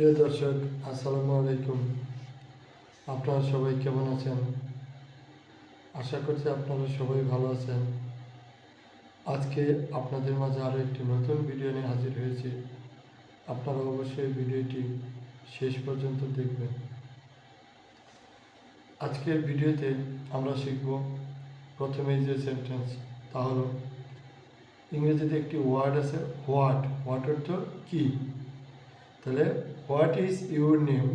প্রিয় দর্শক, আসসালামু আলাইকুম। আপনারা সবাই কেমন আছেন? আশা করছি আপনারা সবাই ভালো আছেন। আজকে আপনাদের মাঝে আরও একটি নতুন ভিডিও নিয়ে হাজির হয়েছি। আপনারা অবশ্যই ভিডিওটি শেষ পর্যন্ত দেখবেন। আজকের ভিডিওতে আমরা শিখব প্রথমে যে সেন্টেন্স তা হলো ইংরেজিতে একটি ওয়ার্ড আছে হোয়াট হোয়াট অর্থ কী? তাহলে হোয়াট ইজ ইউর নেম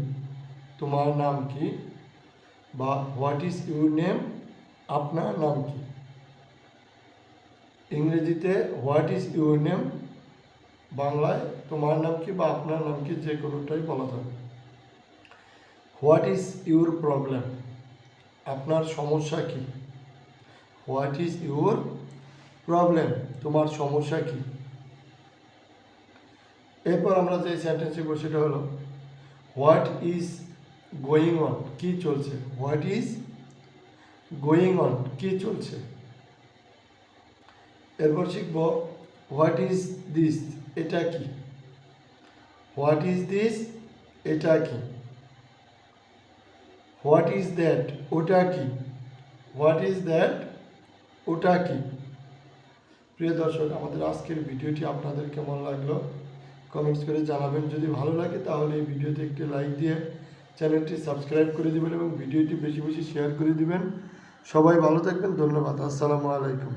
তোমার নাম কি? বা হোয়াট ইজ ইউর নেম আপনার নাম কি? ইংরেজিতে হোয়াট ইজ ইউর নেম বাংলায় তোমার নাম কি বা আপনার নাম কি যে কোনোটাই বলা যাবে হোয়াট ইজ ইউর প্রবলেম আপনার সমস্যা কি? হোয়াট ইজ ইউর প্রবলেম তোমার সমস্যা কি? এরপর আমরা যে সেন্টেন্স শিখব সেটা হলো হোয়াট ইজ গোয়িং অন কি চলছে? হোয়াট ইজ গোয়িং অন কি চলছে? এরপর শিখব হোয়াট ইজ দিস এটা কি? হোয়াট ইজ দিস এটা কি? হোয়াট ইজ দ্যাট ওটা কি? হোয়াট ইজ দ্যাট ওটা কি? প্রিয় দর্শক, আমাদের আজকের ভিডিওটি আপনাদের কেমন লাগল? কমেন্টস করে জানাবেন। যদি ভালো লাগে তাহলে এই ভিডিওতে একটি লাইক দিয়ে চ্যানেলটি সাবস্ক্রাইব করে দেবেন এবং ভিডিওটি বেশি বেশি শেয়ার করে দিবেন। সবাই ভালো থাকবেন, ধন্যবাদ, আসসালামু আলাইকুম।